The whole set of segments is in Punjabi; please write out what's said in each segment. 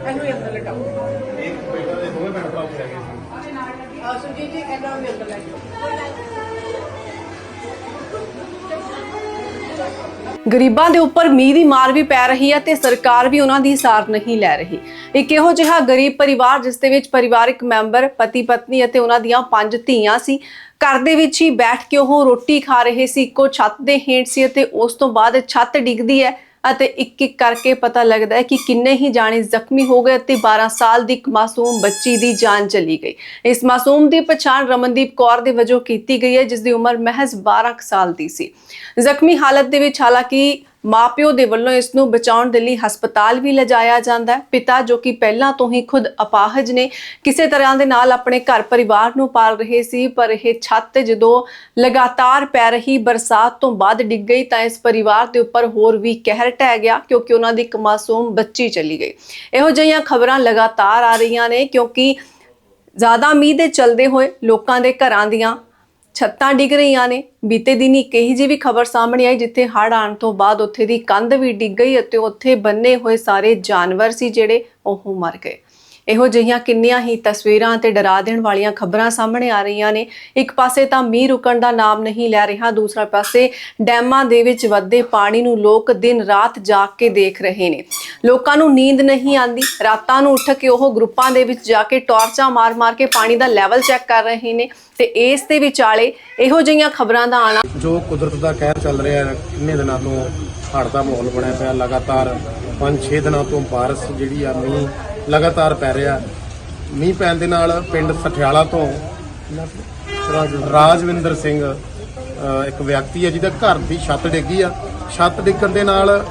ਇਹਨੂੰ ਵੀ ਅੰਦਰ ਲਟਾਓ। ਇੱਕ ਬੇਟਾ ਦੇ ਦੋਵੇਂ ਭੈਣ ਭਰਾ ਉੱਥੇ ਹੈਗੇ ਸੀ। ਆ ਸੁਜੀਤ ਜੀ ਇਹਨਾਂ ਨੂੰ ਵੀ ਅੰਦਰ ਲੈ ਜਾਓ। ਗਰੀਬਾਂ ਦੇ ਉੱਪਰ ਮੀਂਹ ਦੀ ਮਾਰ ਵੀ ਪੈ ਰਹੀ ਹੈ ਤੇ ਸਰਕਾਰ ਵੀ ਉਹਨਾਂ ਦੀ ਸਾਰ ਨਹੀਂ ਲੈ ਰਹੀ। ਇੱਕ ਇਹੋ ਜਿਹਾ ਗਰੀਬ ਪਰਿਵਾਰ ਜਿਸ ਦੇ ਵਿੱਚ ਪਰਿਵਾਰਕ ਮੈਂਬਰ ਪਤੀ ਪਤਨੀ ਅਤੇ ਉਹਨਾਂ ਦੀਆਂ ਪੰਜ ਧੀਆਂ ਸੀ ਘਰ ਦੇ ਵਿੱਚ ਹੀ ਬੈਠ ਕੇ ਉਹ ਰੋਟੀ ਖਾ ਰਹੇ ਸੀ। ਇੱਕੋ ਛੱਤ ਦੇ ਹੇਠ ਸੀ ਅਤੇ ਉਸ ਤੋਂ ਬਾਅਦ ਛੱਤ ਡਿੱਗਦੀ ਹੈ। ਅਤੇ ਇੱਕ ਇੱਕ ਕਰਕੇ ਪਤਾ ਲੱਗਦਾ ਹੈ ਕਿ ਕਿੰਨੇ ਹੀ ਜਾਣੇ ਜ਼ਖਮੀ ਹੋ ਗਏ ਅਤੇ 12 ਸਾਲ ਦੀ ਇੱਕ ਮਾਸੂਮ ਬੱਚੀ ਦੀ ਜਾਨ ਚਲੀ ਗਈ। ਇਸ ਮਾਸੂਮ ਦੀ ਪਛਾਣ ਰਮਨਦੀਪ ਕੌਰ ਦੇ ਵਜੋਂ ਕੀਤੀ ਗਈ ਹੈ ਜਿਸ ਦੀ ਉਮਰ ਮਹਿਜ਼ 12 ਕੁ ਸਾਲ ਦੀ ਸੀ। ਜ਼ਖਮੀ ਹਾਲਤ ਦੇ ਵਿੱਚ ਹਾਲਾਂਕਿ ਮਾਪਿਓ ਦੇ ਵੱਲੋਂ ਇਸ ਨੂੰ ਬਚਾਉਣ ਦੇ ਲਈ ਹਸਪਤਾਲ ਵੀ ਲਿਜਾਇਆ ਜਾਂਦਾ ਹੈ। ਪਿਤਾ ਜੋ ਕਿ ਪਹਿਲਾਂ ਤੋਂ ਹੀ ਖੁਦ ਅਪਾਹਜ ਨੇ, ਕਿਸੇ ਤਰ੍ਹਾਂ ਦੇ ਨਾਲ ਆਪਣੇ ਘਰ ਪਰਿਵਾਰ ਨੂੰ ਪਾਲ ਰਹੇ ਸੀ, ਪਰ ਇਹ ਛੱਤ ਜਦੋਂ ਲਗਾਤਾਰ ਪੈ ਰਹੀ ਬਰਸਾਤ ਤੋਂ ਬਾਅਦ ਡਿੱਗ ਗਈ ਤਾਂ ਇਸ ਪਰਿਵਾਰ ਦੇ ਉੱਪਰ ਹੋਰ ਵੀ ਕਹਿਰ ਟਹਿ ਗਿਆ ਕਿਉਂਕਿ ਉਹਨਾਂ ਦੀ ਇੱਕ ਮਾਸੂਮ ਬੱਚੀ ਚਲੀ ਗਈ। ਇਹੋ ਜਿਹੀਆਂ ਖਬਰਾਂ ਲਗਾਤਾਰ ਆ ਰਹੀਆਂ ਨੇ ਕਿਉਂਕਿ ਜ਼ਿਆਦਾ ਮੀਂਹ ਦੇ ਚਲਦੇ ਹੋਏ ਲੋਕਾਂ ਦੇ ਘਰਾਂ ਦੀਆਂ ਛੱਤਾਂ ਡਿੱਗ ਰਹੀਆਂ ਨੇ। ਬੀਤੇ ਦਿਨ ਇੱਕ ਕਹੀ ਜਿਹੀ ਵੀ ਖਬਰ ਸਾਹਮਣੇ ਆਈ ਜਿੱਥੇ ਹੜ੍ਹ ਆਉਣ ਤੋਂ ਬਾਅਦ ਉੱਥੇ ਦੀ ਕੰਧ ਵੀ ਡਿੱਗ ਗਈ ਅਤੇ ਉੱਥੇ ਬੰਨੇ ਹੋਏ ਸਾਰੇ ਜਾਨਵਰ ਸੀ ਜਿਹੜੇ ਉਹ ਮਰ ਗਏ। ਇਹੋ ਜਿਹੀਆਂ ਕਿੰਨੀਆਂ ਹੀ ਤਸਵੀਰਾਂ ਤੇ ਡਰਾ ਦੇਣ ਵਾਲੀਆਂ ਖਬਰਾਂ ਸਾਹਮਣੇ ਆ ਰਹੀਆਂ ਨੇ। ਇੱਕ ਪਾਸੇ ਤਾਂ ਮੀਂਹ ਰੁਕਣ ਦਾ ਨਾਮ ਨਹੀਂ ਲੈ ਰਿਹਾ, ਦੂਸਰਾ ਪਾਸੇ ਡੈਮਾਂ ਦੇ ਵਿੱਚ ਵੱਧਦੇ ਪਾਣੀ ਨੂੰ ਲੋਕ ਦਿਨ ਰਾਤ ਜਾਗ ਕੇ ਦੇਖ ਰਹੇ ਨੇ। ਲੋਕਾਂ ਨੂੰ ਨੀਂਦ ਨਹੀਂ ਆਂਦੀ ਰਾਤਾਂ ਨੂੰ ਉੱਠ ਕੇ ਉਹ ਗਰੁੱਪਾਂ ਦੇ ਵਿੱਚ ਜਾ ਕੇ ਟਾਰਚਾਂ ਮਾਰ-ਮਾਰ ਕੇ ਪਾਣੀ ਦਾ ਲੈਵਲ ਚੈੱਕ ਕਰ ਰਹੇ ਨੇ ਤੇ ਇਸ ਦੇ ਵਿਚਾਲੇ ਇਹੋ ਜਿਹੀਆਂ ਖਬਰਾਂ ਦਾ ਆਣਾ ਜੋ ਕੁਦਰਤ ਦਾ ਕਹਿਰ ਚੱਲ ਰਿਹਾ ਹੈ, ਕਿੰਨੇ ਦਿਨਾਂ ਤੋਂ ਹੜ੍ਹ ਦਾ ਮਾਹੌਲ ਬਣਿਆ ਪਿਆ, ਲਗਾਤਾਰ 5-6 ਦਿਨਾਂ ਤੋਂ ਬਾਰਿਸ਼ ਜਿਹੜੀ ਆ ਮੀਂਹ ਲਗਾਤਾਰ ਪੈ ਰਿਹਾ। ਮੀਂਹ ਪੈਣ ਦੇ ਨਾਲ ਪਿੰਡ ਸਠਿਆਲਾ ਤੋਂ ਰਾਜਵਿੰਦਰ ਸਿੰਘ ਇੱਕ ਵਿਅਕਤੀ ਹੈ ਜਿਹਦਾ ਘਰ ਦੀ ਛੱਤ ਡਿੱਗੀ ਆ। ਛੱਤ ਡਿੱਗਣ ਦੇ ਨਾਲ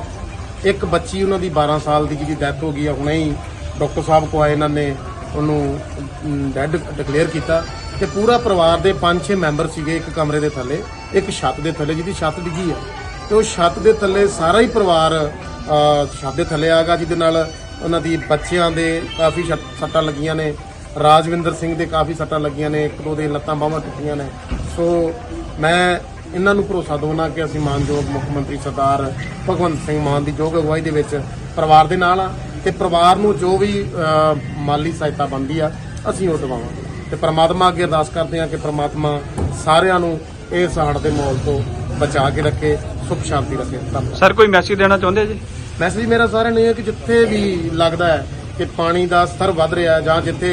ਇੱਕ ਬੱਚੀ ਉਹਨਾਂ ਦੀ 12 ਸਾਲ ਦੀ ਜਿਹਦੀ ਡੈਥ ਹੋ ਗਈ ਆ। ਹੁਣੇ ਹੀ ਡਾਕਟਰ ਸਾਹਿਬ ਕੋ ਆਏ ਇਹਨਾਂ ਨੇ ਉਹਨੂੰ ਡੈਡ ਡਿਕਲੇਅਰ ਕੀਤਾ ਤੇ ਪੂਰਾ ਪਰਿਵਾਰ ਦੇ 5-6 ਮੈਂਬਰ ਸੀਗੇ ਇੱਕ ਕਮਰੇ ਦੇ ਥੱਲੇ, ਇੱਕ ਛੱਤ ਦੇ ਥੱਲੇ ਜਿਹਦੀ ਛੱਤ ਡਿੱਗੀ ਆ। ਤੇ ਉਹ ਛੱਤ ਦੇ ਥੱਲੇ ਸਾਰਾ ਹੀ ਪਰਿਵਾਰ ਛੱਤ ਦੇ ਥੱਲੇ ਆ ਆਗਾ ਜਿਹਦੇ ਨਾਲ ਉਹਨਾਂ ਦੀ ਬੱਚਿਆਂ ਦੇ ਕਾਫੀ ਛੱਟ- ਸੱਟਾਂ ਲੱਗੀਆਂ ਨੇ। ਰਾਜਵਿੰਦਰ ਸਿੰਘ ਦੇ ਕਾਫੀ ਸੱਟਾਂ ਲੱਗੀਆਂ ਨੇ। ਇੱਕ ਦੋ ਦੇ ਲੱਤਾਂ ਬਾਹਾਂ ਟੁੱਟੀਆਂ ਨੇ। ਸੋ ਮੈਂ ਇਹਨਾਂ ਨੂੰ ਭਰੋਸਾ ਦਵਾਉਣਾ ਕਿ ਅਸੀਂ ਮਾਨਯੋਗ ਮੁੱਖ ਮੰਤਰੀ ਸਰਦਾਰ ਭਗਵੰਤ ਸਿੰਘ ਮਾਨ ਦੀ ਯੋਗ ਅਗਵਾਈ ਦੇ ਵਿੱਚ ਪਰਿਵਾਰ ਦੇ ਨਾਲ ਆ ਤੇ ਪਰਿਵਾਰ ਨੂੰ ਜੋ ਵੀ ਮਾਲੀ ਸਹਾਇਤਾ ਬਣਦੀ ਆ, ਅਸੀਂ ਉਹ ਦਵਾਵਾਂਗੇ। ਤੇ ਪ੍ਰਮਾਤਮਾ ਅੱਗੇ ਅਰਦਾਸ ਕਰਦੇ ਹਾਂ ਕਿ ਪ੍ਰਮਾਤਮਾ ਸਾਰਿਆਂ ਨੂੰ ਇਸ ਹੜ੍ਹ ਦੇ ਮਾਹੌਲ ਤੋਂ ਬਚਾ ਕੇ ਰੱਖੇ ਸੁਖ ਸ਼ਾਂਤੀ ਰੱਖੇ। ਧੰਨਵਾਦ। ਸਰ, ਕੋਈ ਮੈਸੇਜ ਦੇਣਾ ਚਾਹੁੰਦੇ ਜੀ? ਮੈਸੇਜ ਮੇਰਾ ਸਾਰਿਆਂ ਨੂੰ ਇਹ ਹੈ ਕਿ ਜਿੱਥੇ ਵੀ ਲੱਗਦਾ ਹੈ ਕਿ ਪਾਣੀ ਦਾ ਸਤਰ ਵੱਧ ਰਿਹਾ ਹੈ ਜਾਂ ਜਿੱਥੇ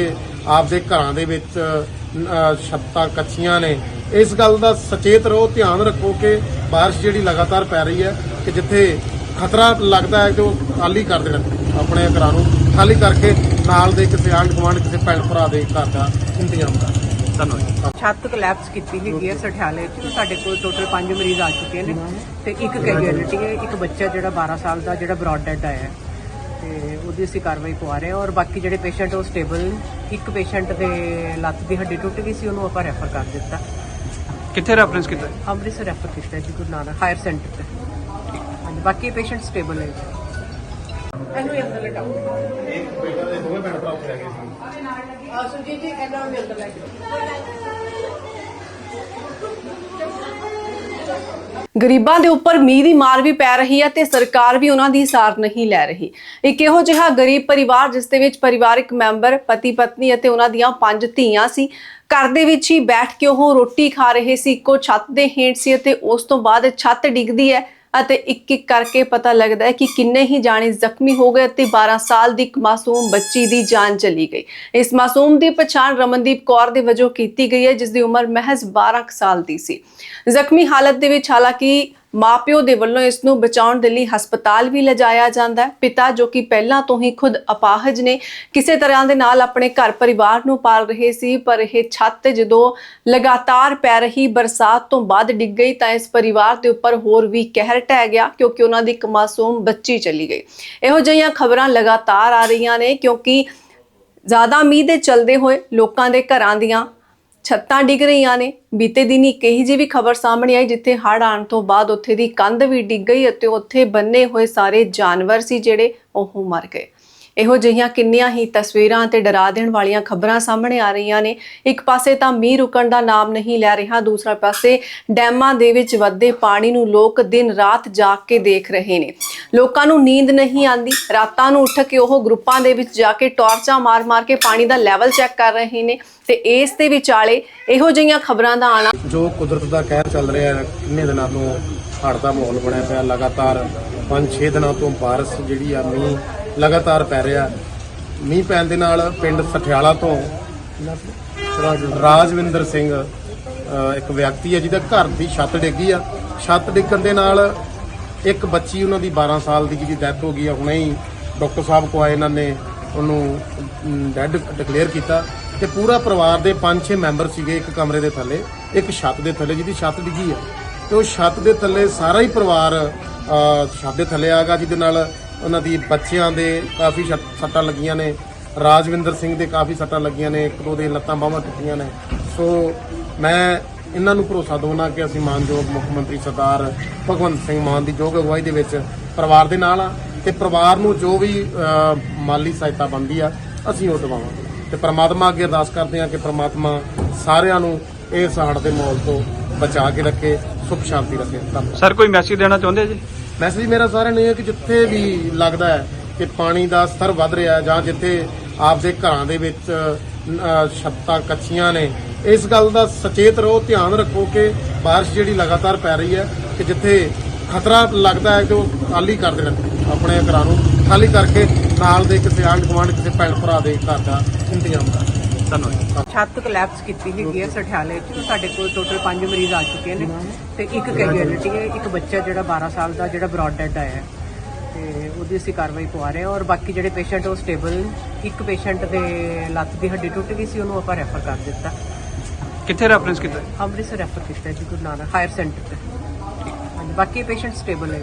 ਆਪਦੇ ਘਰਾਂ ਦੇ ਵਿੱਚ ਅ, ਛੱਤਾਂ ਕੱਚੀਆਂ ਨੇ ਇਸ ਗੱਲ ਦਾ ਸੁਚੇਤ ਰਹੋ ਧਿਆਨ ਰੱਖੋ ਕਿ بارش ਜਿਹੜੀ ਲਗਾਤਾਰ ਪੈ ਰਹੀ ਹੈ ਕਿ ਜਿੱਥੇ ਖਤਰਾ ਲੱਗਦਾ ਹੈ ਕਿ ਉਹ ਖਾਲੀ ਕਰ ਦੇਣ ਆਪਣੇ ਘਰਾਂ ਨੂੰ ਖਾਲੀ ਕਰਕੇ ਨਾਲ ਦੇ ਕਿਸੇ ਆਂਢ ਗੁਆਂਢ ਕਿਸੇ ਭੈਣ ਭਰਾ ਦੇ ਘਰ ਦਾ ਇੰਤਜ਼ਾਮ ਕਰ ਧੰਨਵਾਦ ਛੱਤ ਕੋਲੈਪਸ ਕੀਤੀ ਹੈਗੀ ਹੈ ਸਠਿਆਲੇ 'ਚ ਸਾਡੇ ਕੋਲ ਟੋਟਲ 5 ਮਰੀਜ਼ ਆ ਚੁੱਕੇ ਨੇ ਤੇ ਇੱਕ ਕੈਜੁਅਲਿਟੀ ਹੈ ਇੱਕ ਬੱਚਾ ਜਿਹੜਾ 12 ਸਾਲ ਦਾ ਜਿਹੜਾ ਬ੍ਰੌਡ ਡੈਡ ਆਇਆ ਹੈ। ਤੇ ਉਹਦੀ ਅਸੀਂ ਕਾਰਵਾਈ ਪਵਾ ਰਹੇ ਹਾਂ ਔਰ ਬਾਕੀ ਜਿਹੜੇ ਪੇਸ਼ੈਂਟ ਉਹ ਸਟੇਬਲ ਇੱਕ ਪੇਸ਼ੈਂਟ ਦੇ ਲੱਤ ਦੀ ਹੱਡੀ ਟੁੱਟ ਗਈ ਸੀ ਉਹਨੂੰ ਆਪਾਂ ਰੈਫਰ ਕਰ ਦਿੱਤਾ। ਕਿੱਥੇ ਰੈਫਰੈਂਸ ਕੀਤਾ? ਅੰਮ੍ਰਿਤਸਰ ਰੈਫਰ ਕੀਤਾ ਜੀ ਗੁਰੂ ਨਾਨਕ ਹਾਇਰ ਸੈਂਟਰ ਤੇ। ਹਾਂਜੀ ਬਾਕੀ ਪੇਸ਼ੈਂਟ ਸਟੇਬਲ ਹੈ ਇਹਨੂੰ ਵੀ ਅੰਦਰ ਲਟਾਓ। ਇੱਕ ਬੇਟਾ ਦੇ ਦੋਵੇਂ ਭੈਣ ਭਰਾ ਉੱਥੇ ਹੈਗੇ ਸੀ ਆ ਸੁਜੀਤ ਜੀ, ਇਹਨਾਂ ਨੂੰ ਅੰਦਰ ਲੈ ਗਰੀਬਾਂ ਦੇ ਉੱਪਰ ਮੀਂਹ ਦੀ ਮਾਰ ਵੀ ਪੈ ਰਹੀ ਹੈ ਤੇ ਸਰਕਾਰ ਵੀ ਉਹਨਾਂ ਦੀ ਸਾਰ ਨਹੀਂ ਲੈ ਰਹੀ। ਇੱਕ ਇਹੋ ਜਿਹਾ ਗਰੀਬ ਪਰਿਵਾਰ, ਜਿਸ ਦੇ ਵਿੱਚ ਪਰਿਵਾਰਕ ਮੈਂਬਰ ਪਤੀ ਪਤਨੀ ਅਤੇ ਉਹਨਾਂ ਦੀਆਂ ਪੰਜ ਧੀਆਂ ਸੀ, ਘਰ ਦੇ ਵਿੱਚ ਹੀ ਬੈਠ ਕੇ ਉਹ ਰੋਟੀ ਖਾ ਰਹੇ ਸੀ, ਇੱਕੋ ਛੱਤ ਦੇ ਹੇਠ ਸੀ ਅਤੇ ਉਸ ਤੋਂ ਬਾਅਦ ਛੱਤ ਡਿੱਗਦੀ ਹੈ। ਅਤੇ ਇੱਕ ਇੱਕ ਕਰਕੇ ਪਤਾ ਲੱਗਦਾ ਹੈ ਕਿ ਕਿੰਨੇ ਹੀ ਜਾਣੇ ਜ਼ਖਮੀ ਹੋ ਗਏ ਅਤੇ 12 ਸਾਲ ਦੀ ਇੱਕ ਮਾਸੂਮ ਬੱਚੀ ਦੀ ਜਾਨ ਚਲੀ ਗਈ। ਇਸ ਮਾਸੂਮ ਦੀ ਪਛਾਣ ਰਮਨਦੀਪ ਕੌਰ ਦੇ ਵਜੋਂ ਕੀਤੀ ਗਈ ਹੈ ਜਿਸ ਦੀ ਉਮਰ ਮਹਿਜ਼ 12 ਸਾਲ ਦੀ ਸੀ। ਜ਼ਖਮੀ ਹਾਲਤ ਦੇ ਵਿੱਚ ਹਾਲਾਂਕਿ ਮਾਪਿਓ ਦੇ ਵੱਲੋਂ ਇਸ ਨੂੰ ਬਚਾਉਣ ਦੇ ਲਈ ਹਸਪਤਾਲ ਵੀ ਲਿਜਾਇਆ ਜਾਂਦਾ ਹੈ। ਪਿਤਾ ਜੋ ਕਿ ਪਹਿਲਾਂ ਤੋਂ ਹੀ ਖੁਦ ਅਪਾਹਜ ਨੇ, ਕਿਸੇ ਤਰ੍ਹਾਂ ਦੇ ਨਾਲ ਆਪਣੇ ਘਰ ਪਰਿਵਾਰ ਨੂੰ ਪਾਲ ਰਹੇ ਸੀ, ਪਰ ਇਹ ਛੱਤ ਜਦੋਂ ਲਗਾਤਾਰ ਪੈ ਰਹੀ ਬਰਸਾਤ ਤੋਂ ਬਾਅਦ ਡਿੱਗ ਗਈ ਤਾਂ ਇਸ ਪਰਿਵਾਰ ਦੇ ਉੱਪਰ ਹੋਰ ਵੀ ਕਹਿਰ ਟਹਿ ਗਿਆ, ਕਿਉਂਕਿ ਉਹਨਾਂ ਦੀ ਇੱਕ ਮਾਸੂਮ ਬੱਚੀ ਚਲੀ ਗਈ। ਇਹੋ ਜਿਹੀਆਂ ਖਬਰਾਂ ਲਗਾਤਾਰ ਆ ਰਹੀਆਂ ਨੇ, ਕਿਉਂਕਿ ਜ਼ਿਆਦਾ ਮੀਂਹ ਦੇ ਚਲਦੇ ਹੋਏ ਲੋਕਾਂ ਦੇ ਘਰਾਂ ਦੀਆਂ ਛੱਤਾਂ ਡਿੱਗ ਰਹੀਆਂ ਨੇ। ਬੀਤੇ ਦਿਨ ਇੱਕ ਕਹੀ ਜਿਹੀ ਵੀ ਖਬਰ ਸਾਹਮਣੇ ਆਈ ਜਿੱਥੇ ਹੜ੍ਹ ਆਉਣ ਤੋਂ ਬਾਅਦ ਉੱਥੇ ਦੀ ਕੰਧ ਵੀ ਡਿੱਗ ਗਈ ਅਤੇ ਉੱਥੇ ਬੰਨੇ ਹੋਏ ਸਾਰੇ ਜਾਨਵਰ ਸੀ ਜਿਹੜੇ ਉਹ ਮਰ ਗਏ। ਇਹੋ ਜਿਹੀਆਂ ਕਿੰਨੀਆਂ ਹੀ ਤਸਵੀਰਾਂ ਤੇ ਡਰਾ ਦੇਣ ਵਾਲੀਆਂ ਖਬਰਾਂ ਸਾਹਮਣੇ ਆ ਰਹੀਆਂ ਨੇ। ਇੱਕ ਪਾਸੇ ਤਾਂ ਮੀਂਹ ਰੁਕਣ ਦਾ ਨਾਮ ਨਹੀਂ ਲੈ ਰਿਹਾ, ਦੂਸਰਾ ਪਾਸੇ ਡੈਮਾਂ ਦੇ ਵਿੱਚ ਵੱਧਦੇ ਪਾਣੀ ਨੂੰ ਲੋਕ ਦਿਨ ਰਾਤ ਜਾਗ ਕੇ ਦੇਖ ਰਹੇ ਨੇ। ਲੋਕਾਂ ਨੂੰ ਨੀਂਦ ਨਹੀਂ ਆਂਦੀ ਰਾਤਾਂ ਨੂੰ ਉੱਠ ਕੇ ਉਹ ਗਰੁੱਪਾਂ ਦੇ ਵਿੱਚ ਜਾ ਕੇ ਟਾਰਚਾਂ ਮਾਰ-ਮਾਰ ਕੇ ਪਾਣੀ ਦਾ ਲੈਵਲ ਚੈੱਕ ਕਰ ਰਹੇ ਨੇ ਤੇ ਇਸ ਦੇ ਵਿਚਾਲੇ ਇਹੋ ਜਿਹੀਆਂ ਖਬਰਾਂ ਦਾ ਆਣਾ ਜੋ ਕੁਦਰਤ ਦਾ ਕਹਿਰ ਚੱਲ ਰਿਹਾ ਹੈ, ਕਿੰਨੇ ਦਿਨਾਂ ਤੋਂ ਹੜ੍ਹ ਦਾ ਮਾਹੌਲ ਬਣਿਆ ਪਿਆ, ਲਗਾਤਾਰ 5-6 ਦਿਨਾਂ ਤੋਂ ਬਾਰਿਸ਼ ਜਿਹੜੀ ਆ ਮੀਂਹ ਲਗਾਤਾਰ ਪੈ ਰਿਹਾ। ਮੀਂਹ ਪੈਣ ਦੇ ਨਾਲ ਪਿੰਡ ਸਠਿਆਲਾ ਤੋਂ ਰਾਜਵਿੰਦਰ ਸਿੰਘ ਇੱਕ ਵਿਅਕਤੀ ਹੈ ਜਿਹਦਾ ਘਰ ਦੀ ਛੱਤ ਡਿੱਗੀ ਆ। ਛੱਤ ਡਿੱਗਣ ਦੇ ਨਾਲ ਇੱਕ ਬੱਚੀ ਉਹਨਾਂ ਦੀ 12 ਸਾਲ ਦੀ ਜਿਹਦੀ ਡੈਥ ਹੋ ਗਈ ਆ। ਹੁਣੇ ਹੀ ਡਾਕਟਰ ਸਾਹਿਬ ਕੋ ਆਏ, ਇਹਨਾਂ ਨੇ ਉਹਨੂੰ ਡੈਡ ਡਿਕਲੇਅਰ ਕੀਤਾ ਤੇ ਪੂਰਾ ਪਰਿਵਾਰ ਦੇ 5-6 ਮੈਂਬਰ ਸੀਗੇ ਇੱਕ ਕਮਰੇ ਦੇ ਥੱਲੇ, ਇੱਕ ਛੱਤ ਦੇ ਥੱਲੇ ਜਿਹਦੀ ਛੱਤ ਡਿੱਗੀ ਆ। ਤੇ ਉਹ ਛੱਤ ਦੇ ਥੱਲੇ ਸਾਰਾ ਹੀ ਪਰਿਵਾਰ ਛੱਤ ਦੇ ਥੱਲੇ ਆ ਗਿਆ ਜਿਹਦੇ ਨਾਲ ਉਹਨਾਂ ਦੀ ਬੱਚਿਆਂ ਦੇ ਕਾਫੀ ਛੱਟ- ਸੱਟਾਂ ਲੱਗੀਆਂ ਨੇ। ਰਾਜਵਿੰਦਰ ਸਿੰਘ ਦੇ ਕਾਫੀ ਸੱਟਾਂ ਲੱਗੀਆਂ ਨੇ। ਇੱਕ ਦੋ ਦੇ ਲੱਤਾਂ ਬਾਹਾਂ ਟੁੱਟੀਆਂ ਨੇ। ਸੋ ਮੈਂ ਇਹਨਾਂ ਨੂੰ ਭਰੋਸਾ ਦਵਾਉਣਾ ਕਿ ਅਸੀਂ ਮਾਨਯੋਗ ਮੁੱਖ ਮੰਤਰੀ ਸਰਦਾਰ ਭਗਵੰਤ ਸਿੰਘ ਮਾਨ ਦੀ ਯੋਗ ਅਗਵਾਈ ਦੇ ਵਿੱਚ ਪਰਿਵਾਰ ਦੇ ਨਾਲ ਆ ਤੇ ਪਰਿਵਾਰ ਨੂੰ ਜੋ ਵੀ ਮਾਲੀ ਸਹਾਇਤਾ ਬਣਦੀ ਆ, ਅਸੀਂ ਉਹ ਦਵਾਵਾਂਗੇ। ਤੇ ਪ੍ਰਮਾਤਮਾ ਅੱਗੇ ਅਰਦਾਸ ਕਰਦੇ ਆ ਕਿ ਪ੍ਰਮਾਤਮਾ ਸਾਰਿਆਂ ਨੂੰ ਇਸ ਹੜ੍ਹ ਦੇ ਮਾਹੌਲ ਤੋਂ ਬਚਾ ਕੇ ਰੱਖੇ ਸੁਖ ਸ਼ਾਂਤੀ ਰੱਖੇ ਸਰ ਕੋਈ ਮੈਸੇਜ ਦੇਣਾ ਚਾਹੁੰਦੇ ਜੀ? ਮੈਸੇਜ ਮੇਰਾ ਸਾਰਿਆਂ ਨੂੰ ਇਹ ਹੈ ਕਿ ਜਿੱਥੇ ਵੀ ਲੱਗਦਾ ਹੈ ਕਿ ਪਾਣੀ ਦਾ ਸਤਰ ਵੱਧ ਰਿਹਾ ਜਾਂ ਜਿੱਥੇ ਆਪਦੇ ਘਰਾਂ ਦੇ ਵਿੱਚ ਅ, ਛੱਤਾਂ ਕੱਚੀਆਂ ਨੇ ਇਸ ਗੱਲ ਦਾ ਸਚੇਤ ਰਹੋ ਧਿਆਨ ਰੱਖੋ ਕਿ ਬਾਰਿਸ਼ ਜਿਹੜੀ ਲਗਾਤਾਰ ਪੈ ਰਹੀ ਹੈ ਕਿ ਜਿੱਥੇ ਖਤਰਾ ਲੱਗਦਾ ਹੈ ਕਿ ਉਹ ਖਾਲੀ ਕਰ ਦੇਣ ਆਪਣੇ ਘਰਾਂ ਨੂੰ ਖਾਲੀ ਕਰਕੇ ਨਾਲ ਦੇ ਕਿਸੇ ਆਂਢ ਗੁਆਂਢ ਕਿਸੇ ਭੈਣ ਭਰਾ ਦੇ ਘਰ ਦਾ ਇੰਤਜ਼ਾਮ ਕਰ। ਧੰਨਵਾਦ ਛੱਤ ਕੋਲੈਪਸ ਕੀਤੀ ਹੈਗੀ ਹੈ ਸਠਿਆਲੇ 'ਚ। ਸਾਡੇ ਕੋਲ ਟੋਟਲ 5 ਮਰੀਜ਼ ਆ ਚੁੱਕੇ ਨੇ ਤੇ ਇੱਕ ਕੈਜੁਅਲਟੀ ਹੈ ਇੱਕ ਬੱਚਾ ਜਿਹੜਾ 12 ਸਾਲ ਦਾ ਜਿਹੜਾ ਬ੍ਰੌਡ ਡੈਡ ਆਇਆ ਤੇ ਉਹਦੀ ਅਸੀਂ ਕਾਰਵਾਈ ਪਵਾ ਰਹੇ ਹਾਂ ਔਰ ਬਾਕੀ ਜਿਹੜੇ ਪੇਸ਼ੈਂਟ ਉਹ ਸਟੇਬਲ ਇੱਕ ਪੇਸ਼ੈਂਟ ਦੇ ਲੱਤ ਦੀ ਹੱਡੀ ਟੁੱਟ ਗਈ ਸੀ ਉਹਨੂੰ ਆਪਾਂ ਰੈਫਰ ਕਰ ਦਿੱਤਾ। ਕਿੱਥੇ ਰੈਫਰੈਂਸ ਕੀਤਾ? ਅੰਮ੍ਰਿਤਸਰ ਰੈਫਰ ਕੀਤਾ ਜੀ ਗੁਰੂ ਨਾਨਕ ਹਾਇਰ ਸੈਂਟਰ ਤੇ। ਹਾਂਜੀ ਬਾਕੀ ਪੇਸ਼ੈਂਟ ਸਟੇਬਲ ਹੈ